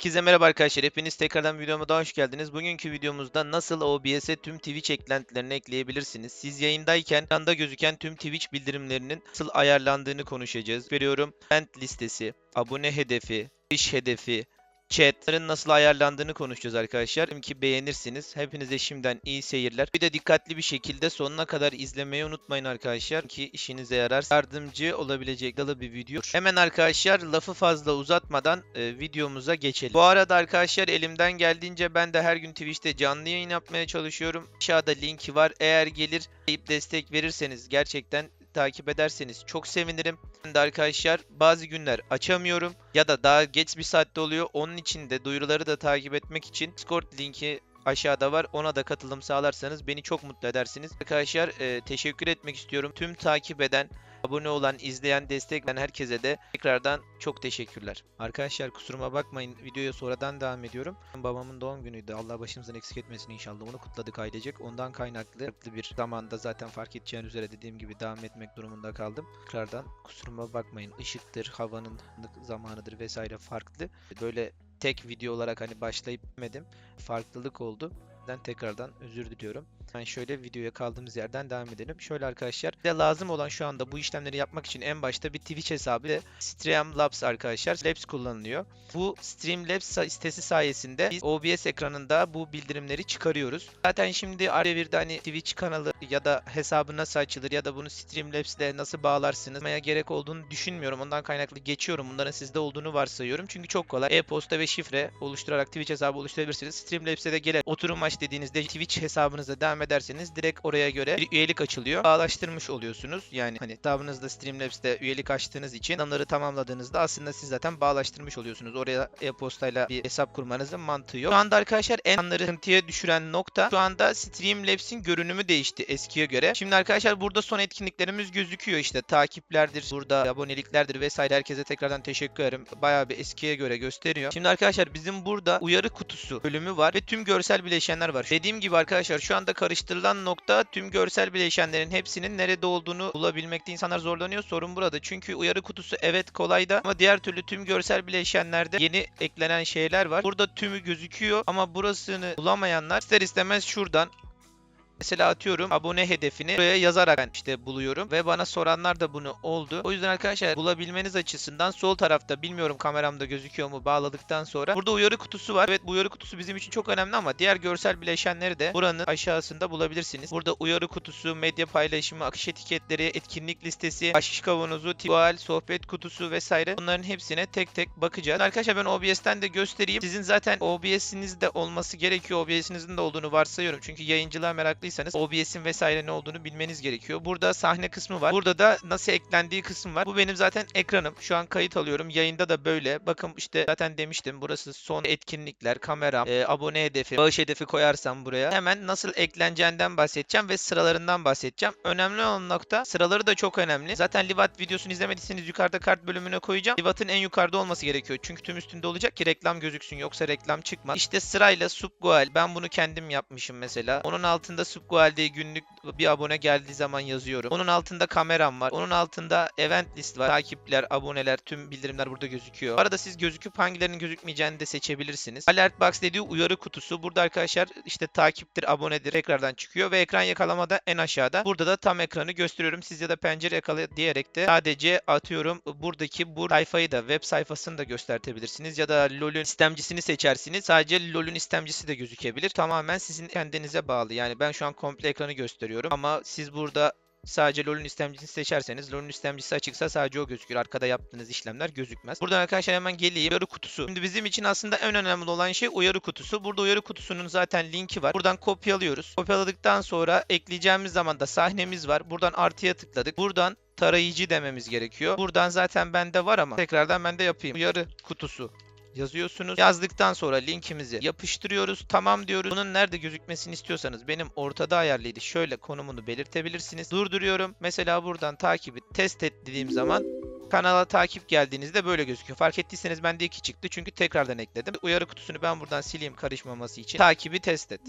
Herkese merhaba arkadaşlar. Hepiniz tekrardan videoma daha hoş geldiniz. Bugünkü videomuzda nasıl OBS'e tüm Twitch eklentilerini ekleyebilirsiniz? Siz yayındayken ekranda gözüken tüm Twitch bildirimlerinin nasıl ayarlandığını konuşacağız. Veriyorum event listesi, abone hedefi, iş hedefi, chatlerin nasıl ayarlandığını konuşacağız arkadaşlar. Umarım ki beğenirsiniz. Hepinize şimdiden iyi seyirler. Bir de dikkatli bir şekilde sonuna kadar izlemeyi unutmayın arkadaşlar ki işinize yarar. Yardımcı olabilecek dalı bir video. Hemen arkadaşlar lafı fazla uzatmadan e, videomuza geçelim. Bu arada arkadaşlar elimden geldiğince ben de her gün Twitch'te canlı yayın yapmaya çalışıyorum. Aşağıda linki var. Eğer gelir destek verirseniz gerçekten takip ederseniz çok sevinirim. Ben de arkadaşlar bazı günler açamıyorum ya da daha geç bir saatte oluyor. Onun için de duyuruları da takip etmek için Discord linki aşağıda var. Ona da katılım sağlarsanız beni çok mutlu edersiniz. Arkadaşlar e, teşekkür etmek istiyorum. Tüm takip eden, abone olan, izleyen, destek veren herkese de tekrardan çok teşekkürler. Arkadaşlar kusuruma bakmayın. Videoya sonradan devam ediyorum. Babamın doğum günüydü. Allah başımızdan eksik etmesin inşallah. Onu kutladık ailecek. Ondan kaynaklı bir zamanda zaten fark edeceğiniz üzere dediğim gibi devam etmek durumunda kaldım. Tekrardan kusuruma bakmayın. Işıktır, havanın zamanıdır vesaire farklı. Böyle tek video olarak hani başlayıp demedim. Farklılık oldu. Ben tekrardan özür diliyorum. Ben şöyle videoya kaldığımız yerden devam edelim. Şöyle arkadaşlar bize lazım olan şu anda bu işlemleri yapmak için en başta bir Twitch hesabı ve Streamlabs arkadaşlar. Labs kullanılıyor. Bu Streamlabs sitesi sayesinde biz OBS ekranında bu bildirimleri çıkarıyoruz. Zaten şimdi araya bir de hani Twitch kanalı ya da hesabı nasıl açılır ya da bunu Streamlabs ile nasıl bağlarsınız gerek olduğunu düşünmüyorum. Ondan kaynaklı geçiyorum. Bunların sizde olduğunu varsayıyorum. Çünkü çok kolay. E-posta ve şifre oluşturarak Twitch hesabı oluşturabilirsiniz. Streamlabs'e de gelip oturum aç dediğinizde Twitch hesabınıza devam ederseniz direkt oraya göre bir üyelik açılıyor. Bağlaştırmış oluyorsunuz. Yani hani hesabınızda Streamlabs'te üyelik açtığınız için adımları tamamladığınızda aslında siz zaten bağlaştırmış oluyorsunuz. Oraya e-postayla bir hesap kurmanızın mantığı yok. Şu anda arkadaşlar en anları sıkıntıya düşüren nokta şu anda Streamlabs'in görünümü değişti eskiye göre. Şimdi arkadaşlar burada son etkinliklerimiz gözüküyor işte takiplerdir, burada aboneliklerdir vesaire. Herkese tekrardan teşekkür ederim. Bayağı bir eskiye göre gösteriyor. Şimdi arkadaşlar bizim burada uyarı kutusu bölümü var ve tüm görsel bileşenler var. Dediğim gibi arkadaşlar şu anda karıştırılan nokta tüm görsel bileşenlerin hepsinin nerede olduğunu bulabilmekte insanlar zorlanıyor. Sorun burada. Çünkü uyarı kutusu evet kolay da ama diğer türlü tüm görsel bileşenlerde yeni eklenen şeyler var. Burada tümü gözüküyor ama burasını bulamayanlar ister istemez şuradan Mesela atıyorum abone hedefini buraya yazarak ben işte buluyorum ve bana soranlar da bunu oldu. O yüzden arkadaşlar bulabilmeniz açısından sol tarafta bilmiyorum kameramda gözüküyor mu bağladıktan sonra burada uyarı kutusu var. Evet bu uyarı kutusu bizim için çok önemli ama diğer görsel bileşenleri de buranın aşağısında bulabilirsiniz. Burada uyarı kutusu, medya paylaşımı, akış etiketleri, etkinlik listesi, aşış kavanozu, tuval, sohbet kutusu vesaire bunların hepsine tek tek bakacağız. Arkadaşlar ben OBS'ten de göstereyim. Sizin zaten OBS'iniz de olması gerekiyor. OBS'inizin de olduğunu varsayıyorum. Çünkü yayıncılığa meraklıysanız OBS'in vesaire ne olduğunu bilmeniz gerekiyor. Burada sahne kısmı var. Burada da nasıl eklendiği kısım var. Bu benim zaten ekranım. Şu an kayıt alıyorum. Yayında da böyle. Bakın işte zaten demiştim. Burası son etkinlikler, kameram, e, abone hedefi, bağış hedefi koyarsam buraya. Hemen nasıl ekleneceğinden bahsedeceğim ve sıralarından bahsedeceğim. Önemli olan nokta sıraları da çok önemli. Zaten Livat videosunu izlemediyseniz yukarıda kart bölümüne koyacağım. Livat'ın en yukarıda olması gerekiyor. Çünkü tüm üstünde olacak ki reklam gözüksün. Yoksa reklam çıkmaz. İşte sırayla Subgoal. Ben bunu kendim yapmışım mesela. Onun altında Subgoal'de günlük bir abone geldiği zaman yazıyorum. Onun altında kameram var. Onun altında event list var. Takipler, aboneler, tüm bildirimler burada gözüküyor. Bu arada siz gözüküp hangilerinin gözükmeyeceğini de seçebilirsiniz. Alert box dediği uyarı kutusu. Burada arkadaşlar işte takiptir, abonedir tekrardan çıkıyor ve ekran yakalama da en aşağıda. Burada da tam ekranı gösteriyorum. Siz ya da pencere yakala diyerek de sadece atıyorum buradaki bu sayfayı da web sayfasını da göstertebilirsiniz ya da LoL'ün istemcisini seçersiniz. Sadece LoL'ün istemcisi de gözükebilir. Tamamen sizin kendinize bağlı. Yani ben şu an komple ekranı gösteriyorum ama siz burada Sadece LoL'ün istemcisini seçerseniz LoL'ün istemcisi açıksa sadece o gözükür. Arkada yaptığınız işlemler gözükmez. Buradan arkadaşlar hemen geleyim. Uyarı kutusu. Şimdi bizim için aslında en önemli olan şey uyarı kutusu. Burada uyarı kutusunun zaten linki var. Buradan kopyalıyoruz. Kopyaladıktan sonra ekleyeceğimiz zaman da sahnemiz var. Buradan artıya tıkladık. Buradan tarayıcı dememiz gerekiyor. Buradan zaten bende var ama tekrardan ben de yapayım. Uyarı kutusu yazıyorsunuz. Yazdıktan sonra linkimizi yapıştırıyoruz. Tamam diyoruz. Bunun nerede gözükmesini istiyorsanız benim ortada ayarlıydı. Şöyle konumunu belirtebilirsiniz. Durduruyorum. Mesela buradan takibi test et dediğim zaman Kanala takip geldiğinizde böyle gözüküyor. Fark ettiyseniz bende 2 çıktı çünkü tekrardan ekledim. Uyarı kutusunu ben buradan sileyim karışmaması için. Takibi test et.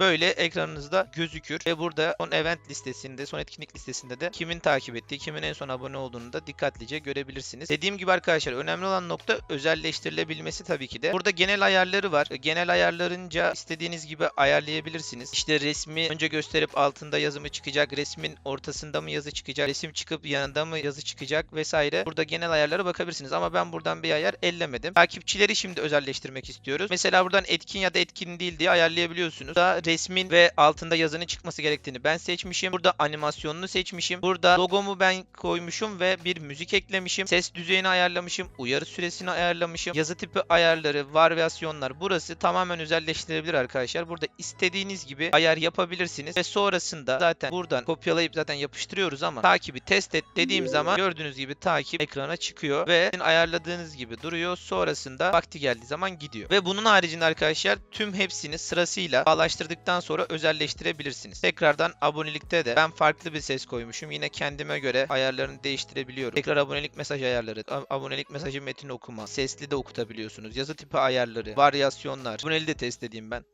Böyle ekranınızda gözükür ve burada son event listesinde, son etkinlik listesinde de kimin takip ettiği, kimin en son abone olduğunu da dikkatlice görebilirsiniz. Dediğim gibi arkadaşlar önemli olan nokta özelleştirilebilmesi tabii ki de. Burada genel ayarları var. Genel ayarlarınca istediğiniz gibi ayarlayabilirsiniz. İşte resmi önce gösterip altında yazımı çıkacak, resmin ortasında mı yazı çıkacak, resim çıkıp yanında mı yazı çıkacak vesaire. Burada genel ayarlara bakabilirsiniz ama ben buradan bir ayar ellemedim. Takipçileri şimdi özelleştirmek istiyoruz. Mesela buradan etkin ya da etkin değil diye ayarlayabiliyorsunuz. Burada resmin ve altında yazının çıkması gerektiğini ben seçmişim. Burada animasyonunu seçmişim. Burada logomu ben koymuşum ve bir müzik eklemişim. Ses düzeyini ayarlamışım. Uyarı süresini ayarlamışım. Yazı tipi ayarları, varyasyonlar. Burası tamamen özelleştirilebilir arkadaşlar. Burada istediğiniz gibi ayar yapabilirsiniz ve sonrasında zaten buradan kopyalayıp zaten yapıştırıyoruz ama takibi test et dediğim zaman gördüğünüz gibi takip ekrana çıkıyor ve sizin ayarladığınız gibi duruyor. Sonrasında vakti geldiği zaman gidiyor. Ve bunun haricinde arkadaşlar tüm hepsini sırasıyla bağlaştırdıktan sonra özelleştirebilirsiniz. Tekrardan abonelikte de ben farklı bir ses koymuşum. Yine kendime göre ayarlarını değiştirebiliyorum. Tekrar abonelik mesaj ayarları, abonelik mesajı metin okuma, sesli de okutabiliyorsunuz. Yazı tipi ayarları, varyasyonlar. Aboneliği de test edeyim ben.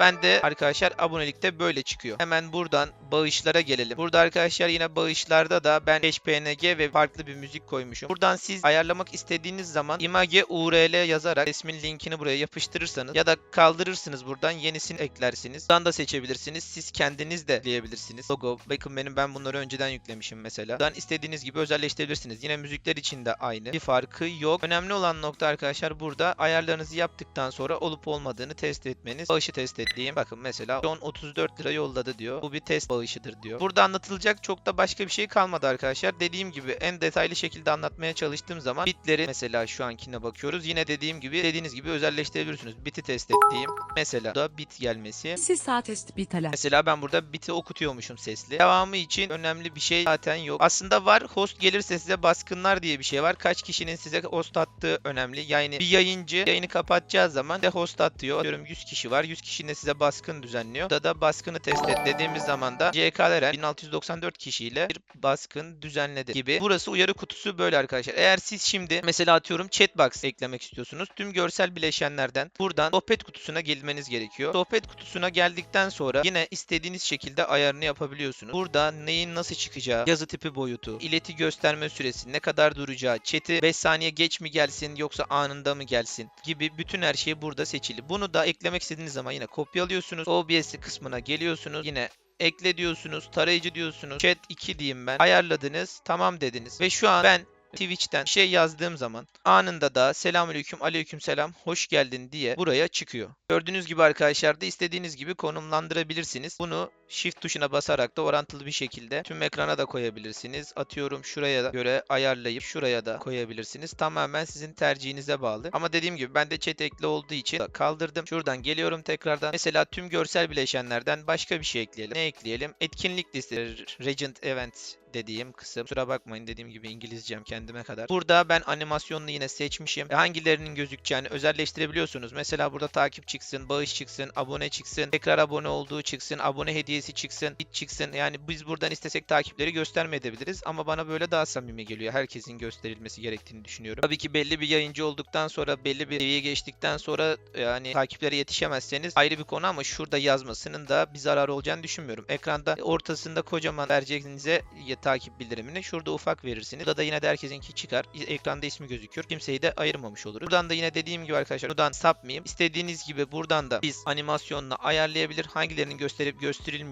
Ben de arkadaşlar abonelikte böyle çıkıyor. Hemen buradan bağışlara gelelim. Burada arkadaşlar yine bağışlarda da ben 5PNG ve farklı bir müzik koymuşum. Buradan siz ayarlamak istediğiniz zaman image url yazarak resmin linkini buraya yapıştırırsanız ya da kaldırırsınız buradan yenisini eklersiniz. Buradan da seçebilirsiniz. Siz kendiniz de ekleyebilirsiniz. Logo, bakın benim ben bunları önceden yüklemişim mesela. Buradan istediğiniz gibi özelleştirebilirsiniz. Yine müzikler için de aynı. Bir farkı yok. Önemli olan nokta arkadaşlar burada ayarlarınızı yaptıktan sonra olup olmadığını test etmeniz. Bağışı test et diyeyim. Bakın mesela John 34 lira yolladı diyor. Bu bir test bağışıdır diyor. Burada anlatılacak çok da başka bir şey kalmadı arkadaşlar. Dediğim gibi en detaylı şekilde anlatmaya çalıştığım zaman bitleri mesela şu ankine bakıyoruz. Yine dediğim gibi dediğiniz gibi özelleştirebilirsiniz. Biti test et diyeyim. Mesela da bit gelmesi. Si sağ test bitala. Mesela ben burada biti okutuyormuşum sesli. Devamı için önemli bir şey zaten yok. Aslında var host gelirse size baskınlar diye bir şey var. Kaç kişinin size host attığı önemli. Yani bir yayıncı yayını kapatacağı zaman de host atıyor. Diyorum 100 kişi var. 100 kişinin de size baskın düzenliyor. Burada da baskını test et dediğimiz zaman da CK'lere 1694 kişiyle bir baskın düzenledi gibi. Burası uyarı kutusu böyle arkadaşlar. Eğer siz şimdi mesela atıyorum chatbox eklemek istiyorsunuz. Tüm görsel bileşenlerden buradan sohbet kutusuna gelmeniz gerekiyor. Sohbet kutusuna geldikten sonra yine istediğiniz şekilde ayarını yapabiliyorsunuz. Burada neyin nasıl çıkacağı, yazı tipi boyutu, ileti gösterme süresi, ne kadar duracağı, chat'i 5 saniye geç mi gelsin yoksa anında mı gelsin gibi bütün her şey burada seçili. Bunu da eklemek istediğiniz zaman yine kopyalıyorsunuz. OBS kısmına geliyorsunuz. Yine ekle diyorsunuz, tarayıcı diyorsunuz, chat 2 diyeyim ben. Ayarladınız, tamam dediniz. Ve şu an ben Twitch'ten şey yazdığım zaman anında da selamünaleyküm aleykümselam hoş geldin diye buraya çıkıyor. Gördüğünüz gibi arkadaşlar da istediğiniz gibi konumlandırabilirsiniz. Bunu shift tuşuna basarak da orantılı bir şekilde tüm ekrana da koyabilirsiniz. Atıyorum şuraya göre ayarlayıp şuraya da koyabilirsiniz. Tamamen sizin tercihinize bağlı. Ama dediğim gibi ben de chat ekli olduğu için kaldırdım. Şuradan geliyorum tekrardan. Mesela tüm görsel bileşenlerden başka bir şey ekleyelim. Ne ekleyelim? Etkinlik listeleri, Regent Events dediğim kısım. Kusura bakmayın dediğim gibi İngilizcem kendime kadar. Burada ben animasyonunu yine seçmişim. Hangilerinin gözükeceğini özelleştirebiliyorsunuz. Mesela burada takip çıksın, bağış çıksın, abone çıksın, tekrar abone olduğu çıksın, abone hediyesi çıksın, bit çıksın. Yani biz buradan istesek takipleri göstermeyebiliriz ama bana böyle daha samimi geliyor. Herkesin gösterilmesi gerektiğini düşünüyorum. Tabii ki belli bir yayıncı olduktan sonra, belli bir seviyeye geçtikten sonra yani takiplere yetişemezseniz ayrı bir konu ama şurada yazmasının da bir zararı olacağını düşünmüyorum. Ekranda ortasında kocaman vereceğinize takip bildirimini şurada ufak verirsiniz. Burada da yine de herkesinki çıkar. Ekranda ismi gözükür. Kimseyi de ayırmamış oluruz. Buradan da yine dediğim gibi arkadaşlar buradan sapmayayım. İstediğiniz gibi buradan da biz animasyonla ayarlayabilir. Hangilerinin gösterip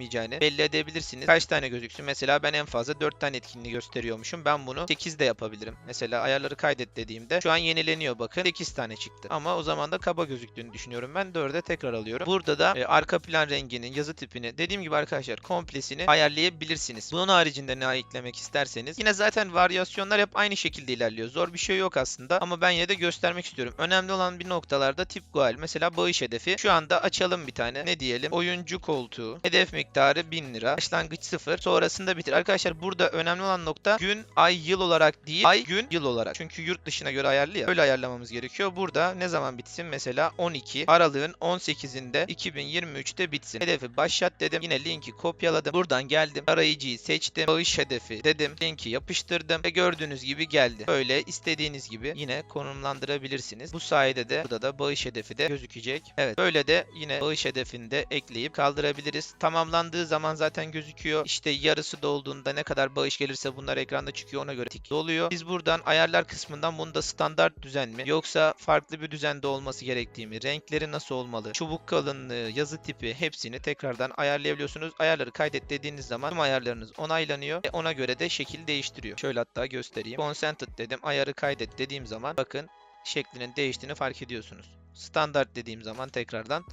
gösterilmeyeceğini belli edebilirsiniz. Kaç tane gözüksün? Mesela ben en fazla 4 tane etkinliği gösteriyormuşum. Ben bunu 8 de yapabilirim. Mesela ayarları kaydet dediğimde şu an yenileniyor bakın. 8 tane çıktı. Ama o zaman da kaba gözüktüğünü düşünüyorum. Ben 4'e tekrar alıyorum. Burada da e, arka plan renginin, yazı tipini dediğim gibi arkadaşlar komplesini ayarlayabilirsiniz. Bunun haricinde ne eklemek isterseniz yine zaten varyasyonlar hep aynı şekilde ilerliyor. Zor bir şey yok aslında ama ben yine de göstermek istiyorum. Önemli olan bir noktalarda tip goal. Mesela bağış hedefi. Şu anda açalım bir tane. Ne diyelim? Oyuncu koltuğu. Hedef miktarı 1000 lira. Başlangıç 0. Sonrasında bitir. Arkadaşlar burada önemli olan nokta gün, ay, yıl olarak değil. Ay, gün, yıl olarak. Çünkü yurt dışına göre ayarlı ya. Öyle ayarlamamız gerekiyor. Burada ne zaman bitsin? Mesela 12 Aralığın 18'inde 2023'te bitsin. Hedefi başlat dedim. Yine linki kopyaladım. Buradan geldim. Arayıcıyı seçtim. Bağış hedefi dedim. Linki yapıştırdım ve gördüğünüz gibi geldi. Böyle istediğiniz gibi yine konumlandırabilirsiniz. Bu sayede de burada da bağış hedefi de gözükecek. Evet böyle de yine bağış hedefini de ekleyip kaldırabiliriz. Tamamlandığı zaman zaten gözüküyor. İşte yarısı dolduğunda ne kadar bağış gelirse bunlar ekranda çıkıyor ona göre tik oluyor. Biz buradan ayarlar kısmından bunu da standart düzen mi yoksa farklı bir düzende olması gerektiği mi, renkleri nasıl olmalı, çubuk kalınlığı, yazı tipi hepsini tekrardan ayarlayabiliyorsunuz. Ayarları kaydet dediğiniz zaman tüm ayarlarınız onaylanıyor ve ona göre de şekil değiştiriyor. Şöyle hatta göstereyim. Consented dedim. Ayarı kaydet dediğim zaman bakın şeklinin değiştiğini fark ediyorsunuz. Standart dediğim zaman tekrardan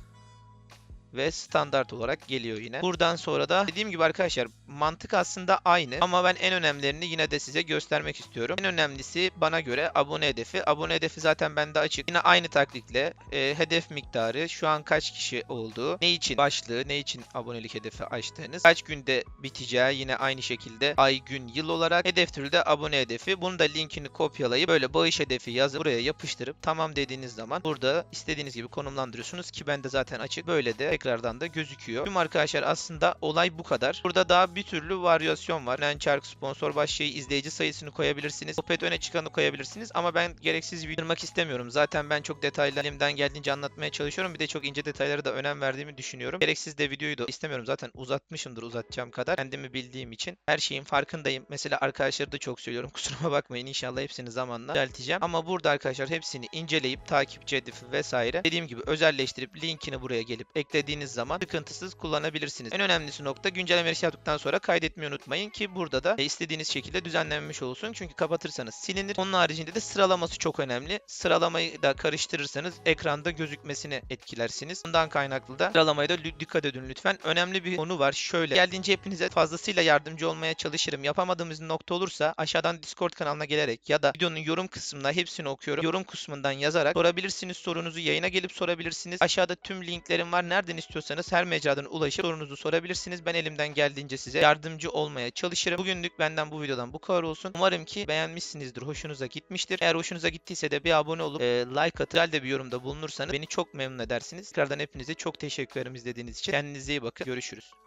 ve standart olarak geliyor yine. Buradan sonra da dediğim gibi arkadaşlar mantık aslında aynı ama ben en önemlilerini yine de size göstermek istiyorum. En önemlisi bana göre abone hedefi. Abone hedefi zaten bende açık. Yine aynı taktikle e, hedef miktarı şu an kaç kişi olduğu, ne için başlığı, ne için abonelik hedefi açtığınız, kaç günde biteceği yine aynı şekilde ay, gün, yıl olarak hedef türü de abone hedefi. Bunu da linkini kopyalayıp böyle bağış hedefi yazıp buraya yapıştırıp tamam dediğiniz zaman burada istediğiniz gibi konumlandırıyorsunuz ki bende zaten açık. Böyle de tekrardan da gözüküyor. Tüm arkadaşlar aslında olay bu kadar. Burada daha bir türlü varyasyon var. Yani çark sponsor başlığı, izleyici sayısını koyabilirsiniz. Sohbet öne çıkanı koyabilirsiniz ama ben gereksiz videomak istemiyorum. Zaten ben çok detaylı elimden geldiğince anlatmaya çalışıyorum. Bir de çok ince detaylara da önem verdiğimi düşünüyorum. Gereksiz de videoyu da istemiyorum. Zaten uzatmışımdır uzatacağım kadar. Kendimi bildiğim için her şeyin farkındayım. Mesela arkadaşları da çok söylüyorum. Kusuruma bakmayın. İnşallah hepsini zamanla düzelteceğim. Ama burada arkadaşlar hepsini inceleyip takipçi hedefi vesaire dediğim gibi özelleştirip linkini buraya gelip eklediğiniz zaman sıkıntısız kullanabilirsiniz. En önemlisi nokta güncelleme yaptıktan sonra kaydetmeyi unutmayın ki burada da e, istediğiniz şekilde düzenlenmiş olsun. Çünkü kapatırsanız silinir. Onun haricinde de sıralaması çok önemli. Sıralamayı da karıştırırsanız ekranda gözükmesini etkilersiniz. Bundan kaynaklı da sıralamaya da dikkat edin lütfen. Önemli bir konu var. Şöyle geldiğince hepinize fazlasıyla yardımcı olmaya çalışırım. Yapamadığımız nokta olursa aşağıdan Discord kanalına gelerek ya da videonun yorum kısmına hepsini okuyorum. Yorum kısmından yazarak sorabilirsiniz sorunuzu. Yayına gelip sorabilirsiniz. Aşağıda tüm linklerim var. Nereden istiyorsanız her mecradan ulaşıp sorunuzu sorabilirsiniz. Ben elimden geldiğince size yardımcı olmaya çalışırım. Bugünlük benden bu videodan bu kadar olsun. Umarım ki beğenmişsinizdir. Hoşunuza gitmiştir. Eğer hoşunuza gittiyse de bir abone olup e, like atıp güzel de bir yorumda bulunursanız beni çok memnun edersiniz. Tekrardan hepinize çok teşekkür ederim izlediğiniz için. Kendinize iyi bakın. Görüşürüz.